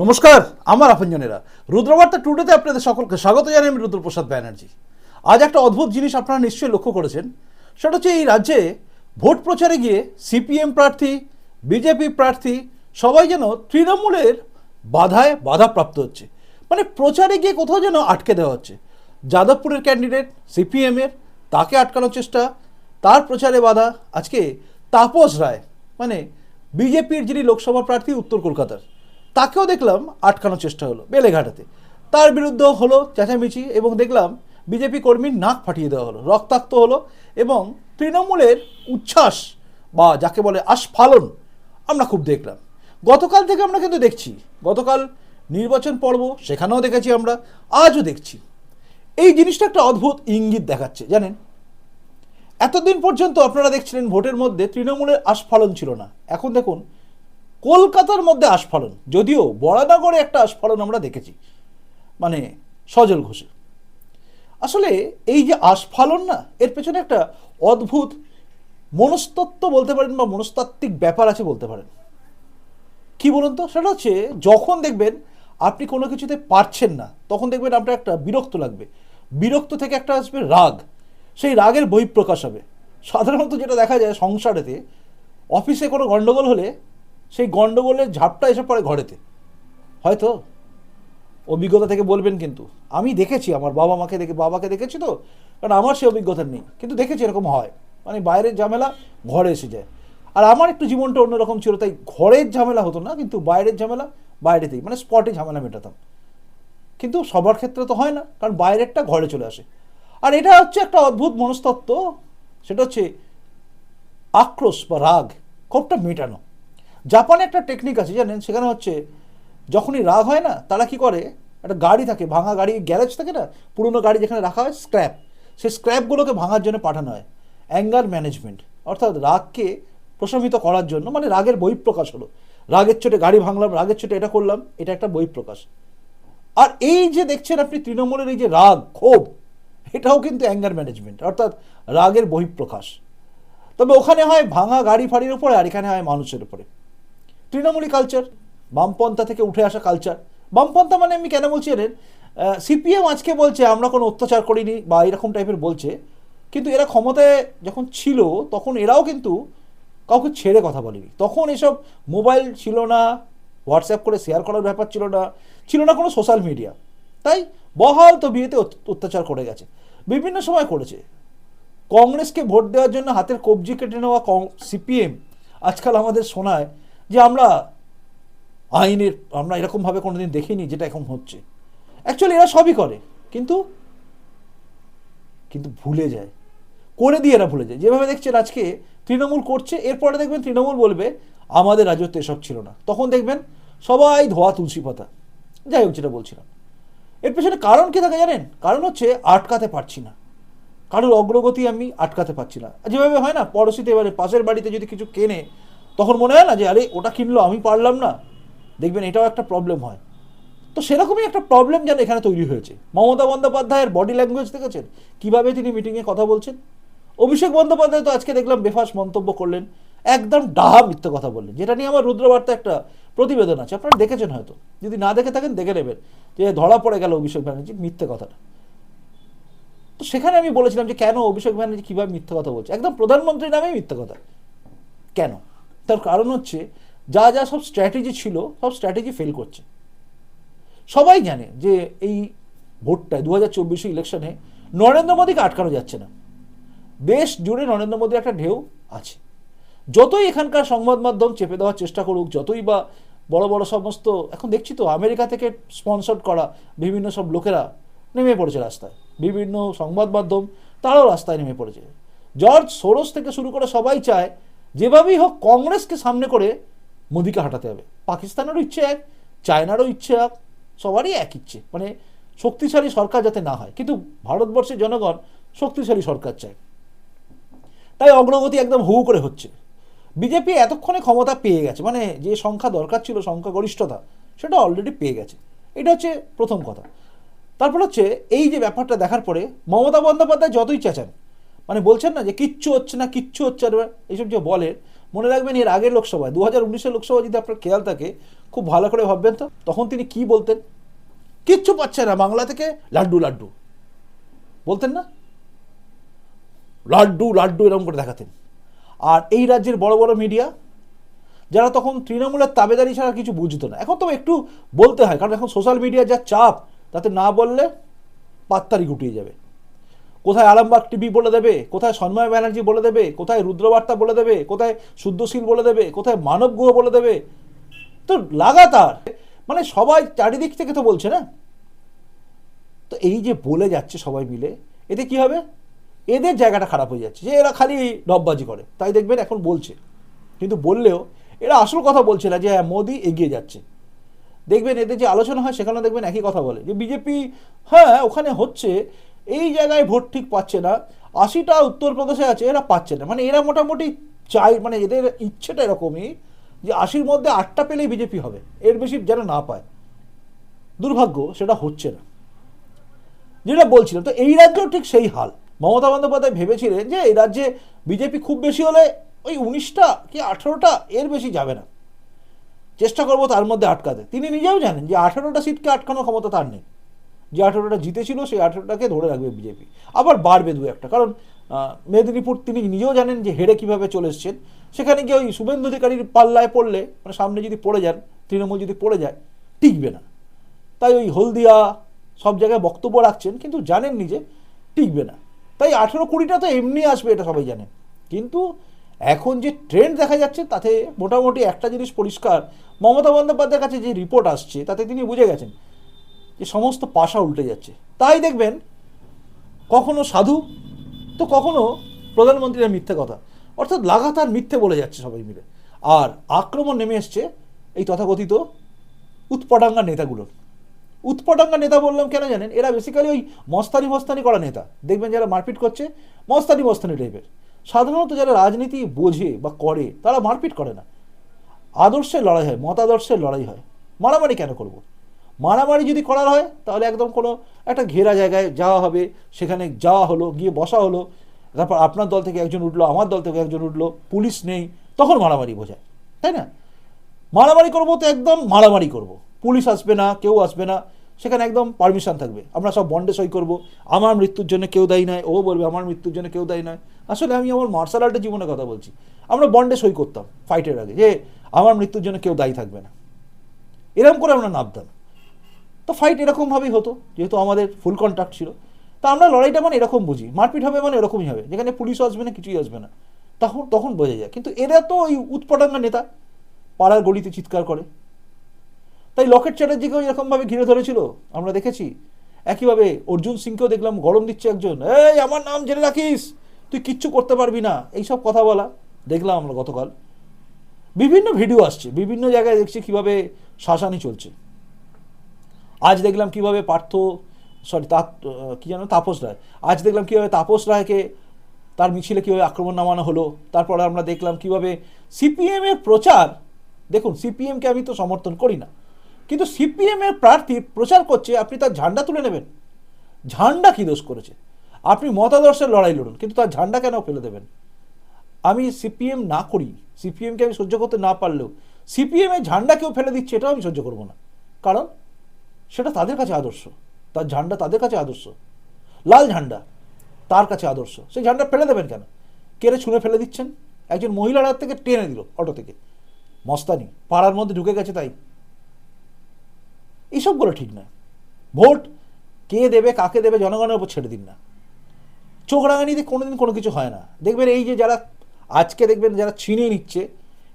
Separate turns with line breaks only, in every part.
নমস্কার, আমার আপনজনেরা। রুদ্রবার্তা টুডেতে আপনাদের সকলকে স্বাগত জানাই আমি রুদ্রপ্রসাদ ব্যানার্জি। আজ একটা অদ্ভুত জিনিস আপনারা নিশ্চয়ই লক্ষ্য করেছেন। সেটা হচ্ছে এই রাজ্যে ভোট প্রচারে গিয়ে সিপিএম প্রার্থী, বিজেপি প্রার্থী সবাই যেন তৃণমূলের বাধায় বাধাপ্রাপ্ত হচ্ছে। মানে প্রচারে গিয়ে কোথাও যেন আটকে দেওয়া হচ্ছে। যাদবপুরের ক্যান্ডিডেট সিপিএমের, তাকে আটকানোর চেষ্টা, তার প্রচারে বাধা। আজকে তাপস রায় মানে বিজেপির যিনি লোকসভা প্রার্থী উত্তর কলকাতার তাকেও দেখলাম আটকানোর চেষ্টা হলো বেলেঘাটাতে। তার বিরুদ্ধেও হলো চেঁচামেচি এবং দেখলাম বিজেপি কর্মীর নাক ফাটিয়ে দেওয়া হলো, রক্তাক্ত হলো এবং তৃণমূলের উচ্ছ্বাস বা যাকে বলে আস্ফালন আমরা খুব দেখলাম। গতকাল থেকে আমরা কিন্তু দেখছি, গতকাল নির্বাচন পর্ব সেখানেও দেখেছি আমরা, আজও দেখছি। এই জিনিসটা একটা অদ্ভুত ইঙ্গিত দেখাচ্ছে, জানেন? এতদিন পর্যন্ত আপনারা দেখছিলেন ভোটের মধ্যে তৃণমূলের আস্ফালন ছিল না। এখন দেখুন কলকাতার মধ্যে আস্ফালন, যদিও বরানগরে একটা আস্ফালন আমরা দেখেছি মানে সজল ঘোষে আসলে এই যে আস্ফালন না, এর পেছনে একটা অদ্ভুত মনস্তত্ত্ব বলতে পারেন বা মনস্তাত্ত্বিক ব্যাপার আছে বলতে পারেন। কি বলুন তো? সেটা হচ্ছে, যখন দেখবেন আপনি কোনো কিছুতে পারছেন না, তখন দেখবেন আপনার একটা বিরক্ত লাগবে। বিরক্ত থেকে একটা আসবে রাগ। সেই রাগের বহিঃপ্রকাশ হবে। সাধারণত যেটা দেখা যায় সংসারেতে, অফিসে কোনো গণ্ডগোল হলে সেই গণ্ডগোলের ঝাপটা এসে পড়ে ঘরেতে। হয়তো অভিজ্ঞতা থেকে বলবেন কিন্তু। আমি দেখেছি, আমার বাবা মাকে দেখে, বাবাকে দেখেছি তো, কারণ আমার সে অভিজ্ঞতা নেই। কিন্তু দেখেছি এরকম হয়। মানে বাইরের ঝামেলা ঘরে এসে যায়। আর আমার একটু জীবনটা অন্যরকম ছিল, তাই ঘরের ঝামেলা হতো না, কিন্তু বাইরের ঝামেলা বাইরেতেই মানে স্পটে ঝামেলা মেটাতাম। কিন্তু সবার ক্ষেত্রে তো হয় না, কারণ বাইরেরটা ঘরে চলে আসে। আর এটা হচ্ছে একটা অদ্ভুত মনস্তত্ত্ব, সেটা হচ্ছে আক্রোশ বা রাগ ক্ষোভটা মেটানো। জাপানে একটা টেকনিক আছে, জানেন? সেখানে হচ্ছে, যখনই রাগ হয় না, তারা কি করে? একটা গাড়ি থাকে, ভাঙা গাড়ি গ্যারেজ থাকে না? পুরনো গাড়ি যেখানে রাখা হয় স্ক্র্যাপ সেই স্ক্র্যাপগুলোকে ভাঙার জন্য পাঠানো হয়। অ্যাঙ্গার ম্যানেজমেন্ট অর্থাৎ রাগকে প্রশমিত করার জন্য মানে রাগের বহিঃপ্রকাশ হলো। রাগের চোটে গাড়ি ভাঙলাম, রাগের চোটে এটা করলাম, এটা একটা বহিঃপ্রকাশ আর এই যে দেখছেন আপনি তৃণমূলের এই যে রাগ, ক্ষোভ, এটাও কিন্তু অ্যাঙ্গার ম্যানেজমেন্ট অর্থাৎ রাগের বহিঃপ্রকাশ। তবে ওখানে হয় ভাঙা গাড়ি ফাড়ির উপরে, আর এখানে হয় মানুষের উপরে। তৃণমূলী কালচার বামপন্থা থেকে উঠে আসা কালচার বামপন্থা মানে আমি কেন বলছি জানেন সিপিএম আজকে বলছে, আমরা কোনো অত্যাচার করিনি বা এরকম টাইপের বলছে। কিন্তু এরা ক্ষমতায় যখন ছিল, তখন এরাও কিন্তু কাউকে ছেড়ে কথা বলেনি। তখন এসব মোবাইল ছিল না হোয়াটসঅ্যাপ করে শেয়ার করার ব্যাপার ছিল না ছিল না কোনো সোশ্যাল মিডিয়া তাই বহাল তো বিয়েতে অত্যাচার করে গেছে। বিভিন্ন সময় করেছে। কংগ্রেসকে ভোট দেওয়ার জন্য হাতের কবজি কেটে নেওয়া সিপিএম আজকাল আমাদের শোনায় যে আমরা আইনের, আমরা এরকমভাবে কোনোদিন দেখিনি যেটা এখন হচ্ছে। অ্যাকচুয়ালি এরা সবই করে, কিন্তু কিন্তু ভুলে যায়। করে দিয়ে এরা ভুলে যায়। যেভাবে দেখছেন আজকে তৃণমূল করছে, এরপরে দেখবেন তৃণমূল বলবে, আমাদের রাজত্ব এসব ছিল না। তখন দেখবেন সবাই ধোয়া তুলসী পাতা। যাই হোক যেটা বলছিলাম। এর পেছনে কারণ কি থাকে জানেন? কারণ হচ্ছে আটকাতে পারছি না। কারোর অগ্রগতি আমি আটকাতে পারছি না। যেভাবে হয় না, পড়োশিতে এবারে পাশের বাড়িতে যদি কিছু কেনে তখন মনে হয় না যে, আরে, ওটা কিনলো, আমি পারলাম না। দেখবেন এটাও একটা প্রবলেম হয়। তো সেরকমই একটা প্রবলেম যেন এখানে তৈরি হয়েছে। মমতা বন্দ্যোপাধ্যায়ের বডি ল্যাঙ্গুয়েজ দেখেছেন? কীভাবে তিনি মিটিংয়ে কথা বলছেন? অভিষেক বন্দ্যোপাধ্যায় তো আজকে দেখলাম বেফাস মন্তব্য করলেন। একদম ডাহা মিথ্যে কথা বললেন। যেটা নিয়ে আমার রুদ্রবার্তা একটা প্রতিবেদন আছে। আপনারা দেখেছেন হয়তো। যদি না দেখে থাকেন, দেখে নেবেন। যে ধরা পড়ে গেল অভিষেক ব্যানার্জি, মিথ্যে কথাটা। তো সেখানে আমি বলেছিলাম যে, কেন অভিষেক ব্যানার্জি কীভাবে মিথ্যে কথা বলছে? একদম প্রধানমন্ত্রীর নামেই মিথ্যে কথা। কেন? তার কারণ হচ্ছে যা যা সব স্ট্র্যাটেজি ছিল, সব স্ট্র্যাটেজি ফেল করছে। সবাই জানে যে এই ভোটটায় দু হাজার চব্বিশে ইলেকশনে নরেন্দ্র মোদীকে আটকানো যাচ্ছে না। দেশ জুড়ে নরেন্দ্র মোদীর একটা ঢেউ আছে। যতই এখানকার সংবাদ মাধ্যম চেপে দেওয়ার চেষ্টা করুক, যতই বা বড় বড় সমস্ত, এখন দেখছি তো আমেরিকা থেকে স্পন্সর করা বিভিন্ন সব লোকেরা নেমে পড়েছে রাস্তায়। বিভিন্ন সংবাদ মাধ্যম তারাও রাস্তায় নেমে পড়েছে। জর্জ সোরস থেকে শুরু করে সবাই চায় যেভাবেই হোক কংগ্রেসকে সামনে করে মোদিকে হাঁটাতে হবে। পাকিস্তানেরও ইচ্ছে এক, চায়নারও ইচ্ছে এক, সবারই এক ইচ্ছে। মানে শক্তিশালী সরকার যাতে না হয়। কিন্তু ভারতবর্ষের জনগণ শক্তিশালী সরকার চায়। তাই অগ্রগতি একদম হু করে হচ্ছে। বিজেপি এতক্ষণে ক্ষমতা পেয়ে গেছে। মানে যে সংখ্যা দরকার ছিল, সংখ্যাগরিষ্ঠতা, সেটা অলরেডি পেয়ে গেছে। এটা হচ্ছে প্রথম কথা। তারপর হচ্ছে এই যে ব্যাপারটা দেখার পরে মমতা বন্দ্যোপাধ্যায় যতই চেঁচান মানে বলছেন না যে কিচ্ছু হচ্ছে না, কিচ্ছু হচ্ছে না, এইসব যে বলেন মনে রাখবেন এর আগের লোকসভায় দু হাজার উনিশের লোকসভা যদি আপনার খেয়াল থাকে, খুব ভালো করে ভাববেন তো, তখন তিনি কি বলতেন? কিচ্ছু পাচ্ছে না বাংলা থেকে, লাড্ডু লাড্ডু। বলতেন না? লাড্ডু লাড্ডু এরকম করে দেখাতেন। আর এই রাজ্যের বড় বড় মিডিয়া, যারা তখন তৃণমূলের তাবেদারি ছাড়া কিছু বুঝতো না, এখন তো একটু বলতে হয়, কারণ এখন সোশ্যাল মিডিয়ার যা চাপ, তাতে না বললে পাত্তারি গুটিয়ে যাবে। কোথায় আরামবাগ টিভি বলে দেবে? কোথায় সন্ময় ব্যানার্জি বলে দেবে? কোথায় রুদ্রবার্তা বলে দেবে? কোথায় শুদ্ধশীল বলে দেবে? কোথায় মানব গুহ বলে দেবে? তো লাগাতার। মানে সবাই চারিদিক থেকে তো বলছে না? তো এই যে বলে যাচ্ছে সবাই মিলে, এতে কি হবে? এদের জায়গাটা খারাপ হয়ে যাচ্ছে। যে এরা খালি ডববাজি করে, তাই দেখবেন এখন বলছে। কিন্তু বললেও এরা আসল কথা বলছে না যে হ্যাঁ মোদি এগিয়ে যাচ্ছে। দেখবেন এদের যে আলোচনা হয় সেখানে দেখবেন একই কথা বলে। যে বিজেপি হ্যাঁ ওখানে হচ্ছে এই জায়গায় ভোট ঠিক পাচ্ছে না। আশিটা উত্তরপ্রদেশে আছে, এরা পাচ্ছে না। মানে এরা মোটামুটি চাই মানে এদের ইচ্ছেটা এরকমই যে আশির মধ্যে আটটা পেলেই বিজেপি হবে। এর বেশি যেন না পায়। দুর্ভাগ্য, সেটা হচ্ছে না। যেটা বলছিলাম, তো এই রাজ্যেও ঠিক সেই হাল। মমতা বন্দ্যোপাধ্যায় ভেবেছিলেন যে এই রাজ্যে বিজেপি খুব বেশি হলে ওই উনিশটা কি আঠেরোটা এর বেশি যাবে না। চেষ্টা করব তার মধ্যে আটকাতে। তিনি নিজেও জানেন যে আঠেরোটা সিটকে আটকানোর ক্ষমতা তার নেই। যে আঠেরোটা জিতেছিল সেই আঠেরোটাকে ধরে রাখবে বিজেপি। আবার বাড়বে দু একটা। কারণ মেদিনীপুর তিনি নিজেও জানেন যে হেরে কীভাবে চলে এসছেন। সেখানে গিয়ে ওই শুভেন্দু অধিকারীর পাল্লায় পড়লে মানে সামনে যদি পড়ে যান, তৃণমূল যদি পড়ে যায়, টিকবে না। তাই ওই হলদিয়া সব জায়গায় বক্তব্য রাখছেন, কিন্তু জানেন নিজে টিকবে না। তাই আঠেরো কুড়িটা তো এমনি আসবে, এটা সবাই জানেন কিন্তু এখন যে ট্রেন্ড দেখা যাচ্ছে, তাতে মোটামুটি একটা জিনিস পরিষ্কার। মমতা বন্দ্যোপাধ্যায়ের কাছে যে রিপোর্ট আসছে, তাতে তিনি বুঝে গেছেন যে সমস্ত পাশা উল্টে যাচ্ছে। তাই দেখবেন, কখনো সাধু, তো কখনো প্রধানমন্ত্রীর মিথ্যে কথা। অর্থাৎ লাগাতার মিথ্যে বলে যাচ্ছে সবাই মিলে। আর আক্রমণ নেমে এসছে এই তথাকথিত উৎপটাঙ্গা নেতাগুলোর। উৎপটাঙ্গা নেতা বললাম কেন জানেন? এরা বেসিক্যালি ওই মস্তানি মস্তানি করা নেতা। দেখবেন যারা মারপিট করছে, মস্তানি মস্তানি টাইপের সাধারণত যারা রাজনীতি বোঝে বা করে, তারা মারপিট করে না। আদর্শের লড়াই হয়, মতাদর্শের লড়াই হয়। মারামারি কেন করব? মারামারি যদি করার হয়, তাহলে একদম কোনো একটা ঘেরা জায়গায় যাওয়া হবে। সেখানে যাওয়া হলো, গিয়ে বসা হলো। তারপর আপনার দল থেকে একজন উঠল, আমার দল থেকে একজন উঠল, পুলিশ নেই, তখন মারামারি বোঝায়। তাই না? মারামারি করব তো একদম মারামারি করব। পুলিশ আসবে না, কেউ আসবে না, সেখানে একদম পারমিশন থাকবে। আমরা সব বন্ডে সই করব। আমার মৃত্যুর জন্য কেউ দায়ী নয়, ও বলবে আমার মৃত্যুর জন্য কেউ দায়ী নয়। আসলে আমি আমার মার্শাল আর্টের জীবনের কথা বলছি। আমরা বন্ডে সই করতাম ফাইটের আগে যে আমার মৃত্যুর জন্য কেউ দায়ী থাকবে না। এরকম করে আমরা নামতাম তো ফাইট এরকমভাবেই হতো, যেহেতু আমাদের ফুল কন্ট্যাক্ট ছিল। তা আমরা লড়াইটা মানে এরকম বুঝি, মারপিট হবে মানে এরকমই হবে। যেখানে পুলিশও আসবে না, কিছুই আসবে না। তখন তখন বোঝা যায়। কিন্তু এরা তো ওই উৎপটাঙ্গা নেতা, পাড়ার গলিতে চিৎকার করে। তাই লকেট চ্যাটার্জিকেও এরকমভাবে ঘিরে ধরেছিল। আমরা দেখেছি, একইভাবে অর্জুন সিংকেও দেখলাম, গরম দিচ্ছে একজন। এই, আমার নাম জেনে রাখিস, তুই কিচ্ছু করতে পারবি না। এইসব কথা বলা, দেখলাম আমরা গতকাল। বিভিন্ন ভিডিও আসছে, বিভিন্ন জায়গায় দেখছি কীভাবে শাসানি চলছে। আজ দেখলাম কীভাবে পার্থ সরি তা কি জানো তাপস রায়। আজ দেখলাম কীভাবে তাপস রায়কে তার মিছিলে কীভাবে আক্রমণ নামানো হলো। তারপরে আমরা দেখলাম কীভাবে সিপিএমের প্রচার, দেখুন সিপিএমকে আমি তো সমর্থন করি না, কিন্তু সিপিএমের প্রার্থী প্রচার করছে, আপনি তার ঝান্ডা তুলে নেবেন। ঝান্ডা কী দোষ করেছে? আপনি মতাদর্শের লড়াই লড়ুন, কিন্তু তার ঝান্ডা কেন ফেলে দেবেন? আমি সিপিএম না করি সিপিএমকে আমি সহ্য করতে না পারলেও সিপিএমের ঝান্ডা কেউ ফেলে দিচ্ছে, এটাও আমি সহ্য করব না। কারণ সেটা তাদের কাছে আদর্শ। তার ঝান্ডা তাদের কাছে আদর্শ। লাল ঝান্ডা তার কাছে আদর্শ। সেই ঝান্ডা ফেলে দেবেন কেন? কেড়ে ছুঁড়ে ফেলে দিচ্ছেন? একজন মহিলার হাত থেকে টেনে দিল অটো থেকে। মস্তানি, পাড়ার মধ্যে ঢুকে গেছে তাই। এইসবগুলো ঠিক নয়। ভোট কে দেবে, কাকে দেবে জনগণের উপর ছেড়ে দিন না। চোখ রাঙানিতে কোনোদিন কোনো কিছু হয় না। দেখবেন এই যে যারা আজকে দেখবেন যারা ছিনিয়ে নিচ্ছে,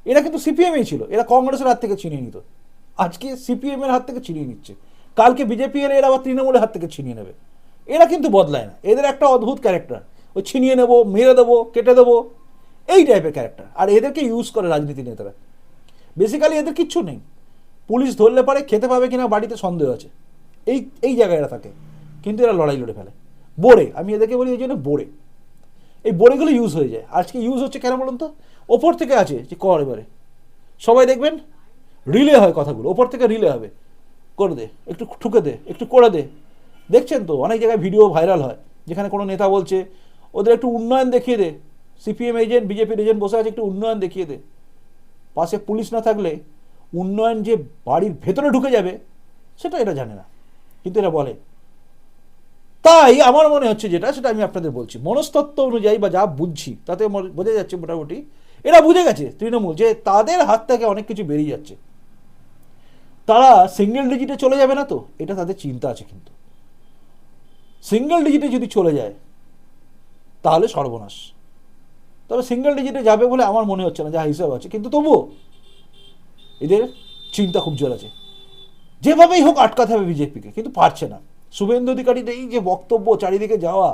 এরা কিন্তু সিপিএমই ছিল। এরা কংগ্রেসের হাত থেকে ছিনিয়ে নিত। আজকে সিপিএমের হাত থেকে ছিনিয়ে নিচ্ছে। কালকে বিজেপি এলে এরা আবার তৃণমূলের হাত থেকে ছিনিয়ে নেবে। এরা কিন্তু বদলায় না। এদের একটা অদ্ভুত ক্যারেক্টার ওই ছিনিয়ে নেব, মেরে দেবো, কেটে দেবো, এই টাইপের ক্যারেক্টার আর এদেরকে ইউজ করে রাজনীতি নেতারা। বেসিক্যালি এদের কিচ্ছু নেই। পুলিশ ধরলে পারে, খেতে পাবে কিনা বাড়িতে সন্দেহ আছে। এই এই জায়গায় এরা থাকে। কিন্তু এরা লড়াই লড়ে ফেলে। বোরে, আমি এদেরকে বলি এই জন্য বোরে। এই বোরেগুলো ইউজ হয়ে যায়। আজকে ইউজ হচ্ছে কেন বলুন তো? ওপর থেকে আছে যে কর এবারে। সবাই দেখবেন রিলে হয় কথাগুলো। ওপর থেকে রিলে হবে। করে দে, একটু ঠুকে দে, একটু করে দে। দেখছেন তো, অনেক জায়গায় ভিডিও ভাইরাল হয়, যেখানে কোনো নেতা বলছে, ওদের একটু উন্নয়ন দেখিয়ে দে, সিপিএম এজেন্ট, বিজেপির এজেন্ট বসে আছে, একটু উন্নয়ন দেখিয়ে দে। পাশে পুলিশ না থাকলে উন্নয়ন যে বাড়ির ভেতরে ঢুকে যাবে, সেটা এটা জানে না। কিন্তু এরা বলে, তাই আমার মনে হচ্ছে যেটা, সেটা আমি আপনাদের বলছি। মনস্তত্ত্ব অনুযায়ী বা যা বুঝছি, তাতে বোঝা যাচ্ছে মোটামুটি, এরা বুঝে গেছে তৃণমূল যে তাদের হাত থেকে অনেক কিছু বেরিয়ে যাচ্ছে। তারা সিঙ্গেল ডিজিটে চলে যাবে না তো? এটা তাদের চিন্তা আছে কিন্তু। সিঙ্গেল ডিজিটে যদি চলে যায়, তাহলে সর্বনাশ। তবে সিঙ্গেল ডিজিটে যাবে বলে আমার মনে হচ্ছে না, যা হিসাব আছে। কিন্তু তবুও এদের চিন্তা খুব জোর আছে। যেভাবেই হোক আটকাতে হবে বিজেপিকে, কিন্তু পারছে না। শুভেন্দু অধিকারীর এই যে বক্তব্য চারিদিকে যাওয়া,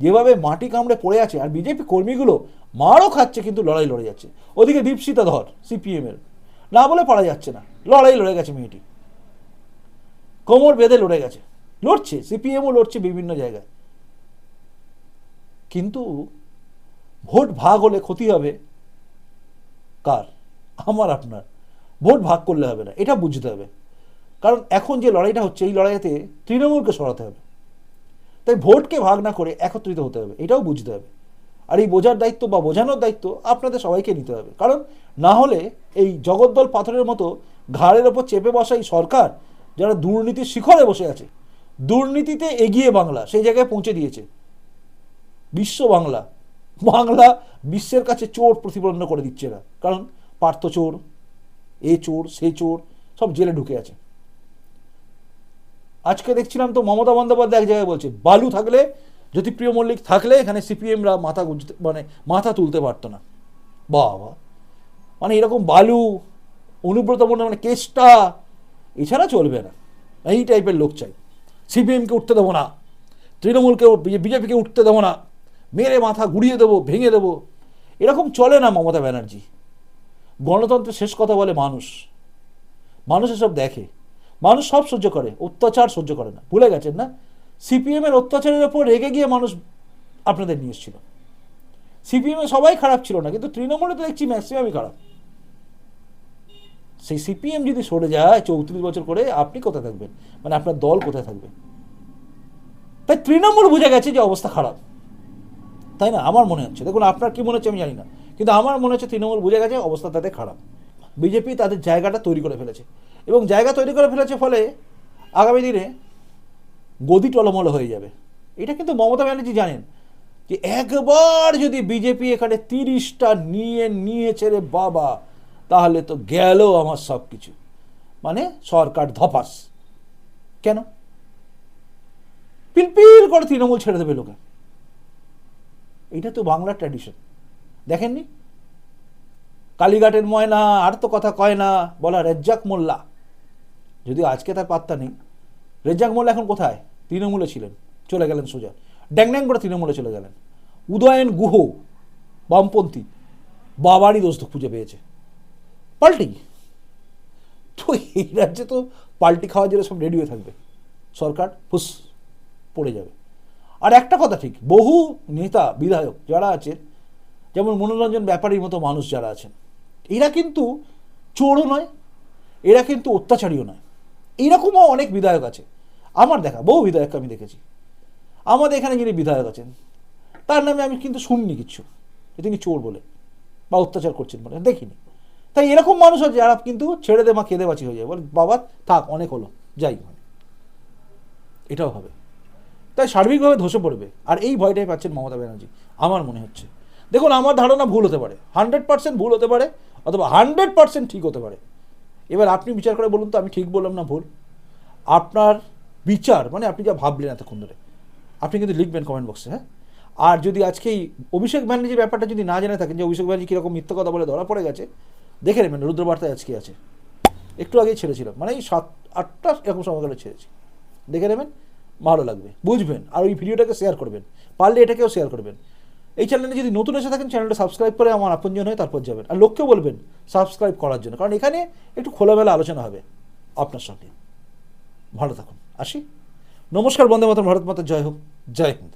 যেভাবে মাটি কামড়ে পড়ে আছে, আর বিজেপি কর্মীগুলো মারও খাচ্ছে, কিন্তু লড়াই লড়ে যাচ্ছে। ওদিকে দীপশিতা ধর সিপিএম এর না বলে পারা যাচ্ছে না। লড়াই লড়ে গেছে মেয়েটি। কোমর বেঁধে লড়ে গেছে। লড়ছে সিপিএমও লড়ছে বিভিন্ন জায়গায়। কিন্তু ভোট ভাগ হলে ক্ষতি হবে কার? আমার, আপনার। ভোট ভাগ করলে হবে না, এটা বুঝতে হবে। কারণ এখন যে লড়াইটা হচ্ছে, এই লড়াইতে তৃণমূলকে সরাতে হবে। তাই ভোটকে ভাগ না করে একত্রিত হতে হবে, এটাও বুঝতে হবে। আর এই বোঝার দায়িত্ব বা বোঝানোর দায়িত্ব আপনাদের সবাইকে নিতে হবে। কারণ না হলে এই জগদ্দল পাথরের মতো ঘাড়ের ওপর চেপে বসা এই সরকার যারা দুর্নীতির শিখরে বসে আছে, দুর্নীতিতে এগিয়ে বাংলা, সেই জায়গায় পৌঁছে দিয়েছে। বিশ্ব বাংলা বাংলা বিশ্বের কাছে চোর প্রতিপন্ন করে দিচ্ছে না। কারণ পার্থ চোর, এ চোর, সে চোর, সব জেলে ঢুকে আছে। আজকে দেখছিলাম তো মমতা বন্দ্যোপাধ্যায় এক জায়গায় বলছে, বালু থাকলে, জ্যোতিপ্রিয় মল্লিক থাকলে এখানে সিপিএমরা মাথা গুঁজতে মানে মাথা তুলতে পারতো না। বাবা মানে এরকম বালু অনুব্রত মানে কেসটা এছাড়া চলবে না। এই টাইপের লোক চাই। সিপিএমকে উঠতে দেবো না। তৃণমূলকে, বিজেপিকে উঠতে দেবো না। মেরে মাথা গুড়িয়ে দেবো, ভেঙে দেবো। এরকম চলে না মমতা ব্যানার্জি। গণতন্ত্রের শেষ কথা বলে মানুষ। মানুষ এসব দেখে। মানুষ সব সহ্য করে। অত্যাচার সহ্য করে না। ভুলে গেছেন না? সিপিএম এর অত্যাচারের ওপর রেগে গিয়ে মানুষ আপনাদের নিয়ে এসেছিল সিপিএম সবাই খারাপ ছিল না, কিন্তু তৃণমূলে তো দেখছি ম্যাক্সিমামই খারাপ। সেই সিপিএম যদি সরে যায় চৌত্রিশ বছর করে, আপনি কোথায় থাকবেন? মানে আপনার দল কোথায় থাকবে? তাই তৃণমূল বুঝে গেছে যে অবস্থা খারাপ। তাই না? আমার মনে হচ্ছে। দেখুন, আপনার কি মনে হচ্ছে আমি জানি না। কিন্তু আমার মনে হচ্ছে তৃণমূল বুঝে গেছে অবস্থা তাদের খারাপ। বিজেপি তাদের জায়গাটা তৈরি করে ফেলেছে। এবং জায়গা তৈরি করে ফেলেছে ফলে আগামী দিনে গদি টলমল হয়ে যাবে। এটা কিন্তু মমতা ব্যানার্জি জানেন যে একবার যদি বিজেপি এখানে তিরিশটা নিয়ে নিয়েছে রে বাবা তাহলে তো গেল আমার সব কিছু মানে সরকার ধপাস। কেন? পিলপিল করে তৃণমূল ছেড়ে দেবে লোকে। এটা তো বাংলার ট্র্যাডিশন দেখেননি? কালীঘাটের ময়না, আর তো কথা কয় না, বলা রেজ্জাক মোল্লা। যদি আজকে তার পাত্তা নেই। রেজ্জাক মোল্লা এখন কোথায়? তৃণমূলে ছিলেন, চলে গেলেন সোজা। ড্যাং ড্যাং করে তৃণমূলে চলে গেলেন। উদয়ন গুহ, বামপন্থী, বাবারই দোস্ত খুঁজে পেয়েছে। পাল্টি? তো এই রাজ্যে তো পাল্টি খাওয়ার জন্য সব রেডি হয়ে থাকবে। সরকার ফুস, পড়ে যাবে। আর একটা কথা ঠিক, বহু নেতা, বিধায়ক যারা আছেন, যেমন মনোরঞ্জন ব্যাপারীর মতো মানুষ যারা আছেন, এরা কিন্তু চোরও নয়, এরা কিন্তু অত্যাচারীও নয়। এইরকমও অনেক বিধায়ক আছে। আমার দেখা, বহু বিধায়ককে আমি দেখেছি। আমাদের এখানে যিনি বিধায়ক আছেন, তার নামে আমি কিন্তু শুনিনি কিচ্ছু যে তিনি চোর বলে বা অত্যাচার করছেন বলে, দেখিনি। তাই এরকম মানুষ আছে যারা কিন্তু ছেড়ে দে মা, কেঁদে বাঁচি হয়ে যায়। বলে, বাবা, থাক, অনেক হলো, যাই। এটাও হবে। তাই সার্বিকভাবে ধসে পড়বে। আর এই ভয়টাই পাচ্ছেন মমতা ব্যানার্জি, আমার মনে হচ্ছে। দেখুন, আমার ধারণা ভুল হতে পারে। হান্ড্রেড পার্সেন্ট ভুল হতে পারে, অথবা হান্ড্রেড পার্সেন্ট ঠিক হতে পারে। এবার আপনি বিচার করে বলুন তো, আমি ঠিক বললাম না ভুল? আপনার বিচার মানে আপনি যা ভাবলেন এতক্ষণ ধরে, আপনি কিন্তু লিখবেন কমেন্ট বক্সে হ্যাঁ? আর যদি আজকে এই অভিষেক ব্যানার্জির ব্যাপারটা যদি না জেনে থাকেন যে অভিষেক ব্যানার্জি কীরকম মিথ্যা কথা বলে ধরা পড়ে গেছে দেখে নেবেন, রুদ্রবার্তায় আজকে আছে? একটু আগেই ছেড়েছিলাম। মানে এই সাত, আটটা এরকম সময়কালে ছেড়েছি। দেখে নেবেন, ভালো লাগবে। বুঝবেন। আর ওই ভিডিওটাকে শেয়ার করবেন। পারলে এটাকেও শেয়ার করবেন। এই চ্যানেলে যদি নতুন এসে থাকেন চ্যানেলটা সাবস্ক্রাইব করে আমার আপনজন হয়ে তারপর যাবেন। আর লোককে বলবেন সাবস্ক্রাইব করার জন্য। কারণ এখানে একটু খোলামেলা আলোচনা হবে আপনার সঙ্গে। ভালো থাকুন। আসি। নমস্কার, বন্দে মাতরম, ভারত মাতা। জয় হোক। জয় হিন্দ।